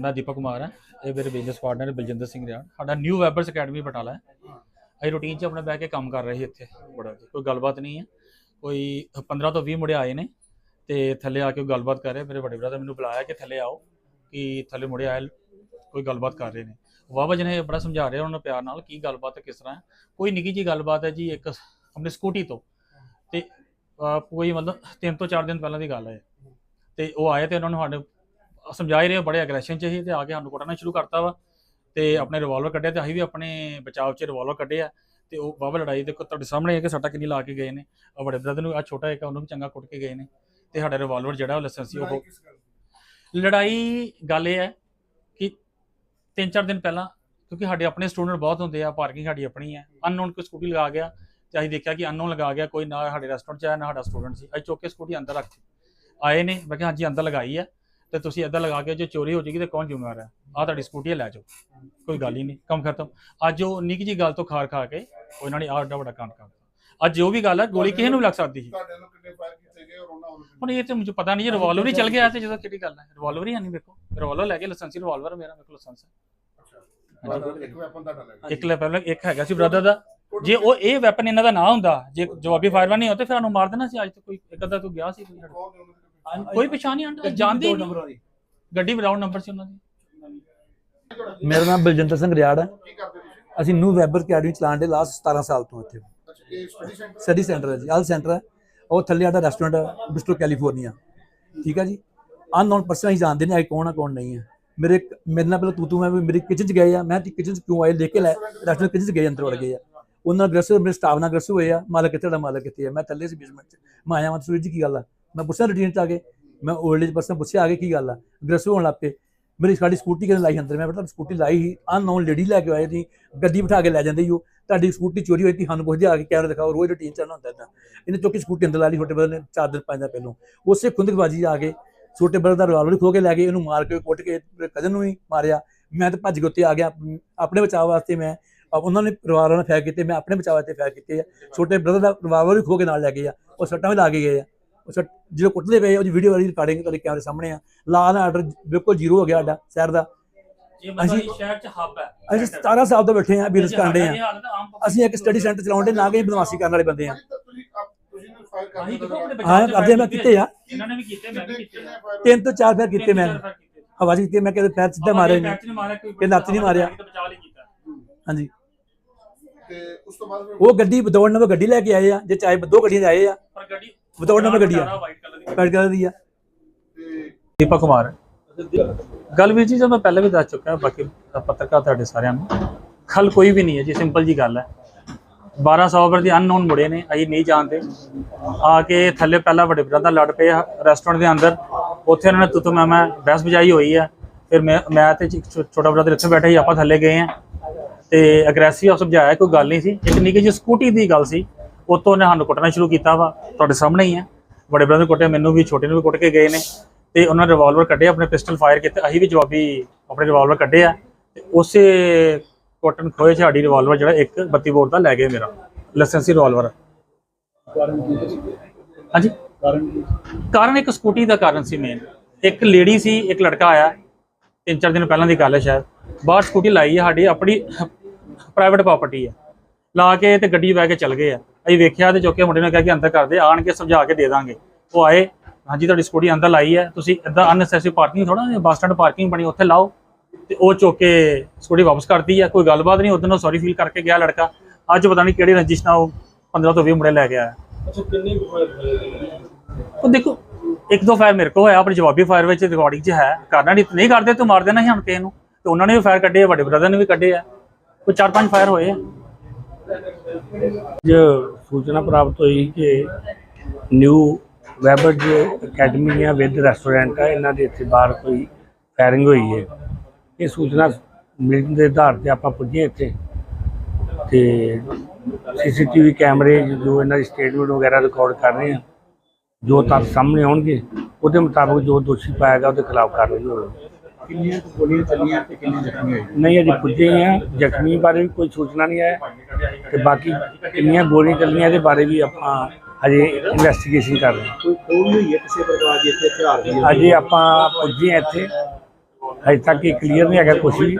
ਮੈਂ ਦੀਪਕ ਕੁਮਾਰ ਹਾਂ ਇਹ ਮੇਰੇ ਬਿਜ਼ਨਸ ਪਾਰਟਨਰ ਬਲਜਿੰਦਰ ਸਿੰਘ ਰਿਆੜ ਸਾਡਾ ਨਿਊ ਵੈਬਰਸ ਅਕੈਡਮੀ ਬਟਾਲਾ ਹੈ। ਅਸੀਂ ਰੂਟੀਨ 'ਚ ਆਪਣੇ ਬਹਿ ਕੇ ਕੰਮ ਕਰ ਰਹੇ ਸੀ ਇੱਥੇ। ਬੜਾ ਕੋਈ ਗੱਲਬਾਤ ਨਹੀਂ ਹੈ। ਕੋਈ 15 ਤੋਂ 20 ਮੁੰਡੇ ਆਏ ਨੇ ਤੇ ਥੱਲੇ ਆ ਕੇ ਕੋਈ ਗੱਲਬਾਤ ਕਰ ਰਹੇ। ਮੇਰੇ ਵੱਡੇ ਬ੍ਰਦਰ ਮੈਨੂੰ ਬੁਲਾਇਆ ਕਿ ਥੱਲੇ ਆਓ ਕਿ ਥੱਲੇ ਮੁੰਡੇ ਆਏ ਕੋਈ ਗੱਲਬਾਤ ਕਰ ਰਹੇ ਨੇ। ਵਾਵਾ ਨੇ ਬੜਾ ਸਮਝਾ ਰਹੇ ਉਹਨਾਂ ਨੂੰ ਪਿਆਰ ਨਾਲ ਕੀ ਗੱਲਬਾਤ ਹੈ, ਕਿਸ ਤਰ੍ਹਾਂ ਹੈ। ਕੋਈ ਨਿੱਕੀ ਜੀ ਗੱਲਬਾਤ ਹੈ ਜੀ ਇੱਕ ਆਪਣੀ ਸਕੂਟੀ ਤੋਂ। ਤੇ ਕੋਈ ਮਤਲਬ ਤਿੰਨ ਤੋਂ ਚਾਰ ਦਿਨ ਪਹਿਲਾਂ ਦੀ ਗੱਲ ਹੈ। ਤੇ ਉਹ ਆਏ ਤੇ ਉਹਨਾਂ ਨੂੰ ਸਾਡੇ ਸਮਝਾ ਹੀ ਰਹੇ ਬੜੇ ਐਗਰੈਸ਼ਨ ਚ ਸੀ ਤੇ ਆ ਕੇ ਸਾਨੂੰ ਕੁੱਟਣਾ ਸ਼ੁਰੂ ਕਰਤਾ ਵਾ ਤੇ ਆਪਣੇ ਰਿਵਾਲਵਰ ਕੱਢਿਆ ਤੇ ਅਸੀਂ ਵੀ ਆਪਣੇ ਬਚਾਅ ਚ ਰਿਵਾਲਵਰ ਕੱਢਿਆ ਤੇ ਉਹ ਬਾਬਾ ਲੜਾਈ ਦੇ ਤੁਹਾਡੇ ਸਾਹਮਣੇ ਹੈ ਕਿ ਸੱਟਾ ਕਿੰਨੀ ਲਾ ਕੇ ਗਏ ਨੇ ਆ ਵੱਡੇ ਬ੍ਰਦਰ ਨੂੰ ਆ ਛੋਟਾ ਇੱਕ ਉਹਨੂੰ ਵੀ ਚੰਗਾ ਕੁੱਟ ਕੇ ਗਏ ਨੇ ਤੇ ਸਾਡਾ ਰਿਵਾਲਵਰ ਜਿਹੜਾ ਉਹ ਲਾਇਸੈਂਸੀ ਉਹ ਲੜਾਈ ਗੱਲ ਇਹ ਹੈ ਕਿ ਤਿੰਨ ਚਾਰ ਦਿਨ ਪਹਿਲਾਂ ਕਿਉਂਕਿ ਸਾਡੇ ਆਪਣੇ ਸਟੂਡੈਂਟ ਬਹੁਤ ਹੁੰਦੇ ਆ ਪਾਰਕਿੰਗ ਸਾਡੀ ਆਪਣੀ ਹੈ ਅਨਨੋਨ ਕੋਈ ਸਕੂਟੀ ਲਗਾ ਗਿਆ ਤੇ ਅਸੀਂ ਦੇਖਿਆ ਕਿ ਅਨਨੋਨ ਲਗਾ ਗਿਆ ਕੋਈ ਨਾ ਸਾਡੇ ਰੈਸਟੋਰੈਂਟ ਚ ਆਇਆ ਨਾ ਸਾਡਾ ਸਟੂਡੈਂਟ ਸੀ ਅਸੀਂ ਚੁੱਕ ਕੇ ਸਕੂਟੀ ਅੰਦਰ ਰੱਖਤੀ ਆਏ ਨੇ ਮੈਂ ਕਿਹਾ ਹਾਂਜੀ ਅੰਦਰ ਲਗਾਈ ਹੈ ਤੇ ਤੁਸੀਂ ਇੱਦਾਂ ਲਗਾ ਕੇ ਜੇ ਚੋਰੀ ਹੋ ਜਾਏਗੀ ਤੇ ਕੌਣ ਜ਼ਿੰਮੇਵਾਰ ਹੈ? ਆ ਤੁਹਾਡੀ ਸਕੂਟੀ ਲੈ ਜਾਓ। ਕੋਈ ਗੱਲ ਹੀ ਨਹੀਂ। ਕੰਮ ਖਤਮ। ਅੱਜ ਉਹ ਨਿੱਕੀ ਜੀ ਗੱਲ ਤੋਂ ਖਾਰ ਖਾ ਕੇ ਉਹ ਇਹਨਾਂ ਨੇ ਆਹ ਏਡਾ ਵੱਡਾ ਕਾਂਡ ਕਰਤਾ। ਅੱਜ ਜੋ ਵੀ ਗੱਲ ਹੈ ਗੋਲੀ ਕਿਸੇ ਨੂੰ ਵੀ ਲੱਗ ਸਕਦੀ ਸੀ। ਤੁਹਾਡੇ ਨੂੰ ਕਿੰਨੇ ਫਾਇਰ ਕੀਤੇ ਗਏ ਔਰ ਉਹਨਾਂ ਹੁਣ ਇਹ ਤੇ ਮੈਨੂੰ ਪਤਾ ਨਹੀਂ ਰਿਵਾਲਵਰ ਹੀ ਚੱਲ ਗਿਆ ਤੇ ਜਦੋਂ ਕਿਹੜੀ ਗੱਲ ਹੈ ਰਿਵਾਲਵਰ ਹੀ ਨਹੀਂ ਵੇਖੋ ਰਿਵਾਲਵਰ ਲੈ ਕੇ ਲਾਇਸੈਂਸੀ ਰਿਵਾਲਵਰ ਮੇਰਾ ਮੇਰੇ ਕੋਲ ਲਾਇਸੈਂਸ ਹੈ। ਇੱਕ ਵੈਪਨ ਇੱਕ ਹੈਗਾ ਸੀ ਬ੍ਰਦਰ ਦਾ। ਜੇ ਉਹ ਇਹ ਵੈਪਨ ਇਹਨਾਂ ਦਾ ਨਾ ਹੁੰਦਾ ਜੇ ਜਵਾਬੀ ਫਾਇਰ ਨਹੀਂ ਹੁੰਦਾ ਫਿਰ ਸਾਨੂੰ ਮਾਰ ਦੇਣਾ ਸੀ। ਅੱਜ ਤੱਕ ਕੋਈ ਇੱਕ ਅੱਧਾ ਤੂੰ ਗਿਆ ਸੀ। ਕੋਈ ਨੇ ਦੇ ਕੋਈ ਪਛਾਣ ਨਹੀਂ ਆਂਦਾ ਜਾਣਦੇ ਹੀ ਨਹੀਂ। ਗੱਡੀ ਵਿਦਾਊਟ ਨੰਬਰ ਸੀ ਉਹਨਾਂ ਦੀ। ਮੇਰਾ ਨਾਮ ਬਲਜਿੰਦਰ ਸਿੰਘ ਰਿਆੜ ਹੈ। ਕੀ ਕਰਦੇ ਤੁਸੀਂ ਅਸੀਂ ਨਿਊ ਵੈਬਰ ਅਕੈਡਮੀ ਚਲਾਉਣ ਦੇ ਲਾਸਟ 17 ਸਾਲ ਤੋਂ ਇੱਥੇ। ਅੱਛਾ ਇਹ ਸਟੱਡੀ ਸੈਂਟਰ ਸਟੱਡੀ ਸੈਂਟਰ ਹੈ ਜੀ ਆਲ ਸੈਂਟਰ ਹੈ। ਉਹ ਥੱਲੇ ਸਾਡਾ ਰੈਸਟੋਰੈਂਟ ਹੈ ਬਿਸਟੋ ਕੈਲੀਫੋਰਨੀਆ। ਠੀਕ ਹੈ ਜੀ? ਅਨਨੋਨ ਪਰਸਨ ਅਸੀਂ ਜਾਣਦੇ ਨਹੀਂ ਆਏ ਕੌਣ ਆ ਕੌਣ ਨਹੀਂ ਹੈ ਮੇਰੇ ਮੇਰੇ ਨਾਲ ਪਹਿਲਾਂ ਤੂੰ ਤੂੰ ਮੈਂ ਵੀ ਮੇਰੀ ਕਿਚਨ ਚ ਗਏ ਆ। ਮੈਂ ਤੇ ਕਿਚਨ ਚ ਕਿਉਂ ਆਏ? ਲੈ ਕੇ ਲੈ। ਰੈਸਟੋਰੈਂਟ ਕਿਚਨ ਚ ਗਏ ਅੰਦਰ ਵੜ ਗਏ ਆ। ਉਹਨਾਂ ਨਾਲ ਅਗਰੈਸਿਵ ਮੇਰੇ ਸਟਾਫ ਨਾਲ ਅਗਰੈਸਿਵ ਹੋਏ ਆ। ਮਾਲਕ ਕਿੱਥੇ ਦਾ ਮਾਲਕ ਕਿੱਥੇ ਆ। ਮੈਂ ਥੱਲੇ ਸੀ ਬੇਸਮੈਂਟ ਚ। ਮੈਂ ਆਇਆ ਮੈਂ ਸੂਰਜ ਕੀ ਗੱਲ ਆ? ਮੈਂ ਪੁੱਛਿਆ ਰੂਟੀਨ ਚ ਆ ਕੇ, ਮੈਂ 올ਡ ਏਜ ਪਰਸਨ ਪੁੱਛਿਆ ਆ ਕੇ ਕੀ ਗੱਲ ਆ? ਅਗਰੈਸਿਵ ਹੋਣ ਲੱਗ ਪਏ। ਮੇਰੀ ਸਾਡੀ ਸਕੂਟੀ ਕਿਹਨੇ ਲਾਈ ਅੰਦਰ? ਮੈਂ ਬੇਟਾ ਸਕੂਟੀ ਲਾਈ ਸੀ। ਅਨਨੋਨ ਲੇਡੀ ਲੈ ਕੇ ਆਏ ਸੀ ਗੱਡੀ ਬਿਠਾ ਕੇ ਲੈ ਜਾਂਦੇ ਸੀ ਉਹ। ਤੁਹਾਡੀ ਸਕੂਟੀ ਚੋਰੀ ਹੋਈ ਸੀ, ਸਾਨੂੰ ਪੁੱਛਦੇ ਆ ਕੇ ਕੈਮਰਾ ਦਿਖਾਓ, ਰੋਜ਼ ਰੂਟੀਨ ਚੱਲਣਾ ਹੁੰਦਾ ਤਾਂ ਇਹਨੇ ਚੁੱਕ ਕੇ ਸਕੂਟੀ ਅੰਦਰ ਲਾ ਲਈ, ਛੋਟੇ ਬਰਦਰ ਨੇ, ਚਾਰ ਦਿਨ ਪੰਜ ਦਿਨ ਪਹਿਲੋਂ। ਉਸੇ ਖੁੰਦਕਬਾਜੀ ਆ ਕੇ, ਛੋਟੇ ਬਰਦਰ ਦਾ ਰਿਵਾਲਵਰ ਖੋ ਕੇ ਲੈ ਗਏ ਇਹਨੂੰ ਮਾਰ ਕੇ, ਕੁੱਟ ਕੇ ਕਜ਼ਨ ਨੂੰ ਵੀ ਮਾਰਿਆ। ਮੈਂ ਤਾਂ ਭੱਜ ਕੇ ਉੱਤੇ ਆ ਗਿਆ। ਆਪਣੇ ਬਚਾਅ ਵਾਸਤੇ ਮੈਂ ਉਹਨਾਂ ਨੇ ਰਿਵਾਲਵਰ ਨਾਲ ਫਾਇਰ ਕੀਤੇ, ਮੈਂ ਆਪਣੇ ਬਚਾਅ ਵਾਸਤੇ ਫਾਇਰ ਕੀਤੇ ਆ। ਛੋਟੇ ਬ੍ਰਦਰ ਦਾ ਰਿਵਾਲਵਰ ਵੀ ਖੋ ਕੇ ਨਾਲ ਲੈ ਗਏ ਆ। ਉਹ ਸੱਟਾਂ ਵੀ ਲਾ ਕੇ ਗਏ ਆ। ਸੱਟ ਜਦੋਂ ਕੁੱਟਦੇ ਪਏ ਉਹਦੀ ਵੀਡੀਓ ਵਾਲੀ ਰਿਕਾਰਡਿੰਗ ਤੁਹਾਡੇ ਕੈਮਰੇ ਸਾਹਮਣੇ ਆ। ਲਾ ਨਾ ਆਰਡਰ ਬਿਲਕੁਲ ਜ਼ੀਰੋ ਹੋ ਗਿਆ ਸਾਡਾ ਸ਼ਹਿਰ ਦਾ। ਮਤਲਬ ਇਹ ਸ਼ਹਿਰ ਚ ਹੱਬ ਹੈ। ਅਸੀਂ 17 ਸਾਲ ਤੋਂ ਬੈਠੇ ਆ ਬਿਜ਼ਨਸ ਕਰਦੇ ਆ। ਅਸੀਂ ਇੱਕ ਸਟੱਡੀ ਸੈਂਟਰ ਚਲਾਉਂਦੇ ਨਾ ਕਿ ਬਦਮਾਸ਼ੀ ਕਰਨ ਵਾਲੇ ਬੰਦੇ ਆ। ਹਾਂ। ਕਰਦੇ ਮੈਂ ਕੀਤੇ ਆ। ਇਹਨਾਂ ਨੇ ਵੀ ਕੀਤੇ ਮੈਂ ਵੀ ਕਿੰਨੇ ਕੀਤੇ ਕਿੰਨੇ fire ਤਿੰਨ ਤੋਂ ਚਾਰ ਫੇਰ ਕੀਤੇ ਮੈਂ। fire ਕੀਤੇ। ਹਵਾ 'ਚ ਕੀਤੇ ਮੈਂ ਕਿਤੇ ਪੈਰ ਸਿੱਧਾ ਮਾਰੇ ਜੇ ਨੇ ਇਹ ਲੱਤ ਨਹੀਂ ਮਾਰਿਆ। ਹਾਂਜੀ। ਤੇ ਉਸ ਤੋਂ ਬਾਅਦ ਫਿਰ ਉਹ ਗੱਡੀ ਵਿਦੌੜ ਨੰਬਰ ਗੱਡੀ ਲੈ ਕੇ ਆਏ ਆ ਜੇ ਚਾਹੇ ਦੋ ਗੱਡੀਆਂ 'ਚ ਆਏ ਆ। ਪਰ ਗੱਡੀ ਵਿਦੌੜ ਨੰਬਰ ਗੱਡੀ ਆ। ਵਾਈਟ ਕਲਰ ਦੀ ਦੀ ਆ। ਤੇ ਦੀਪਕ ਕੁਮਾਰ। ਗੱਲ ਵੀ ਜੀ ਜੋ ਮੈਂ ਪਹਿਲਾਂ ਵੀ ਦੱਸ ਚੁੱਕਾ ਬਾਕੀ ਪੱਤਰਕਾਰ ਤੁਹਾਡੇ ਸਾਰਿਆਂ ਨੂੰ ਖਲ ਕੋਈ ਵੀ ਨਹੀਂ ਹੈ ਜੀ ਸਿੰਪਲ ਜੀ ਗੱਲ ਹੈ। 1200 ਪਰ ਦੀ ਅਨਨੋਨ ਮੁੜੇ ਨੇ ਅਸੀਂ ਨਹੀਂ ਜਾਣਦੇ। ਆ ਕੇ ਥੱਲੇ ਪਹਿਲਾਂ ਵੱਡੇ ਬ੍ਰਦਰ ਲੜ ਪਏ ਰੈਸਟੋਰੈਂਟ ਦੇ ਅੰਦਰ। ਉੱਥੇ ਉਹਨਾਂ ਨੇ ਤੁਤ ਮੈਂ ਮੈਂ ਬਹਿਸ ਬਜਾਈ ਹੋਈ ਹੈ ਫਿਰ ਮੈਂ ਮੈਂ ਤੇ ਛੋਟਾ ਬ੍ਰਦਰ ਇੱਥੇ ਬੈਠੇ ਆਪਾਂ ਥੱਲੇ ਗਏ ਆ। ਤੇ ਅਗਰੈਸਿਵ ਸਮਝਾਇਆ ਕੋਈ ਗੱਲ ਨਹੀਂ ਸੀ। ਇੱਕ ਨਿੱਕੀ ਜਿਹੀ ਸਕੂਟੀ ਦੀ ਗੱਲ ਸੀ। ਉਤੋਂ ਨੇ ਸਾਨੂੰ ਕੁੱਟਣਾ ਸ਼ੁਰੂ ਕੀਤਾ ਵਾ, ਤੁਹਾਡੇ ਸਾਹਮਣੇ ਹੀ ਹੈ ਵੱਡੇ ਬ੍ਰਦਰ ਕੁੱਟੇ, ਮੈਨੂੰ ਵੀ, ਛੋਟੇ ਨੂੰ ਵੀ ਕੁੱਟ ਕੇ ਗਏ ਨੇ। ਤੇ ਉਹਨਾਂ ਨੇ ਰਿਵਾਲਵਰ ਕੱਢੇ, ਆਪਣੇ ਪਿਸਟਲ ਫਾਇਰ ਕੀਤੇ। ਅਸੀਂ ਵੀ ਜਵਾਬੀ ਆਪਣੇ ਰਿਵਾਲਵਰ ਕੱਢੇ ਆ। ਤੇ ਉਸੇ ਕੋਟਨ ਖੋਏ 'ਚ ਸਾਡੀ ਰਿਵਾਲਵਰ ਜਿਹੜਾ ਇੱਕ 32 ਬੋਰ ਦਾ ਲੈ ਗਏ ਮੇਰਾ ਲਾਇਸੈਂਸੀ ਰਿਵਾਲਵਰ ਹਾਂਜੀ? ਕਾਰਨ ਇੱਕ ਸਕੂਟੀ ਦਾ ਕਾਰਨ ਸੀ ਮੇਨ ਇੱਕ ਲੇਡੀ ਸੀ, ਇੱਕ ਲੜਕਾ ਆਇਆ। ਤਿੰਨ ਚਾਰ ਦਿਨ ਪਹਿਲਾਂ ਦੀ ਗੱਲ ਹੈ ਸ਼ਾਇਦ। ਬਾਹਰ ਸਕੂਟੀ ਲਾਈ ਹੈ ਸਾਡੀ, ਆਪਣੀ ਪ੍ਰਾਈਵੇਟ ਪ੍ਰਾਪਰਟੀ ਹੈ। ਲਾ ਕੇ ਤੇ ਗੱਡੀ ਬਹਿ ਕੇ ਚੱਲ ਗਏ ਆ। ਅਸੀਂ ਵੇਖਿਆ ਤੇ ਚੁੱਕੇ ਮੁੰਡੇ ਨੇ ਕਿਹਾ ਕਿ ਅੰਦਰ ਕਰਦੇ ਆਣ ਕੇ ਸਮਝਾ ਕੇ ਦੇ ਦਾਂਗੇ। ਉਹ ਆਏ ਹਾਂਜੀ ਤੁਹਾਡੀ ਸਕੂਟੀ ਅੰਦਰ ਲਾਈ ਹੈ ਤੁਸੀਂ ਇਦਾਂ ਅਨਨੈਸੈਸਰੀ ਪਾਰਕਿੰਗ ਥੋੜਾ ਬੱਸ ਸਟੈਂਡ ਪਾਰਕਿੰਗ ਬਣੀ ਉੱਥੇ ਲਾਓ। ਤੇ ਉਹ ਚੁੱਕ ਸਕੂਟੀ ਵਾਪਸ ਕਰਤੀ ਹੈ ਕੋਈ ਗੱਲਬਾਤ ਨਹੀਂ ਉਦੋਂ ਸੌਰੀ ਫੀਲ ਕਰਕੇ ਗਿਆ ਲੜਕਾ। ਅੱਜ ਪਤਾ ਨਹੀਂ ਕਿਹੜੀ ਰੰਜਿਸ਼ ਨਾਲ ਉਹ 15 ਤੋਂ 20 ਮੁੰਡੇ ਲੈ ਕੇ ਆਇਆ। ਉਹ ਦੇਖੋ ਇੱਕ ਦੋ ਫਾਇਰ ਮੇਰੇ ਕੋ ਹੋਇਆ ਆਪਣੀ ਜਵਾਬੀ ਫਾਇਰ ਵਿੱਚ ਰਿਕਾਰਡਿੰਗ 'ਚ ਹੈ। ਕਰਨਾ ਨਹੀਂ ਨਹੀਂ ਕਰਦੇ ਤੂੰ ਮਾਰ ਦੇਣਾ ਸੀ ਹੁਣ ਕਿਸੇ ਨੂੰ। ਤੇ ਉਹਨਾਂ ਨੇ ਵੀ ਫਾਇਰ ਕੱਢੇ ਆ ਵੱਡੇ ਬ੍ਰਦਰ ਨੇ ਵੀ ਕੱਢੇ ਆ। ਕੋਈ ਚਾਰ ਪੰਜ ਫਾਇਰ ਹੋਏ ਆ। ਜੋ ਸੂਚਨਾ ਪ੍ਰਾਪਤ ਹੋਈ ਕਿ ਨਿਊ ਵੈਬਰਜ ਅਕੈਡਮੀ ਹੈ ਵਿਦ ਰੈਸਟੋਰੈਂਟ ਹੈ ਇਹਨਾਂ ਦੇ ਇੱਥੇ ਬਾਹਰ ਕੋਈ ਫਾਇਰਿੰਗ ਹੋਈ ਹੈ। ਇਹ ਸੂਚਨਾ ਮਿਲਣ ਦੇ ਆਧਾਰ ਤੇ ਆਪਾਂ ਪੁੱਜੇ ਇੱਥੇ ਤੇ ਸੀਸੀਟੀਵੀ ਕੈਮਰੇ ਜੋ ਇਹਨਾਂ ਦੀ ਸਟੇਟਮੈਂਟ ਵਗੈਰਾ ਰਿਕਾਰਡ ਕਰ ਰਹੇ ਆ ਜੋ ਤੱਥ ਸਾਹਮਣੇ ਆਉਣਗੇ ਉਹਦੇ ਮੁਤਾਬਕ ਜੋ ਦੋਸ਼ੀ ਪਾਏਗਾ ਉਹਦੇ ਖਿਲਾਫ ਕਾਰਵਾਈ ਹੋਵੇਗੀ। ਕਿੰਨੀਆਂ ਗੋਲੀਆਂ ਚੱਲੀਆਂ ਤੇ ਕਿੰਨੇ ਜ਼ਖਮੀ ਹੋਏ ਨਹੀਂ ਅਜੇ ਪੁੱਜੇ ਆ। ਜ਼ਖਮੀ ਬਾਰੇ ਵੀ ਕੋਈ ਸੂਚਨਾ ਨਹੀਂ ਹੈ ਤੇ ਬਾਕੀ ਕਿੰਨੀਆਂ ਗੋਲੀਆਂ ਚੱਲੀਆਂ ਇਹਦੇ ਬਾਰੇ ਵੀ ਆਪਾਂ ਹਜੇ ਇਨਵੈਸਟੀਗੇਸ਼ਨ ਕਰ ਰਹੇ ਹਾਂ। ਕੋਈ ਖੋਲ ਹੋਈ ਹੈ ਕਿਸੇ ਪ੍ਰਕਾਰ ਦੀ ਇੱਥੇ ਹਥਿਆਰ ਦੀ ਅਜੇ ਆਪਾਂ ਪੁੱਜੇ ਹਾਂ ਇੱਥੇ। ਹਜੇ ਤੱਕ ਇਹ ਕਲੀਅਰ ਨਹੀਂ ਹੈਗਾ ਕੁਛ ਵੀ।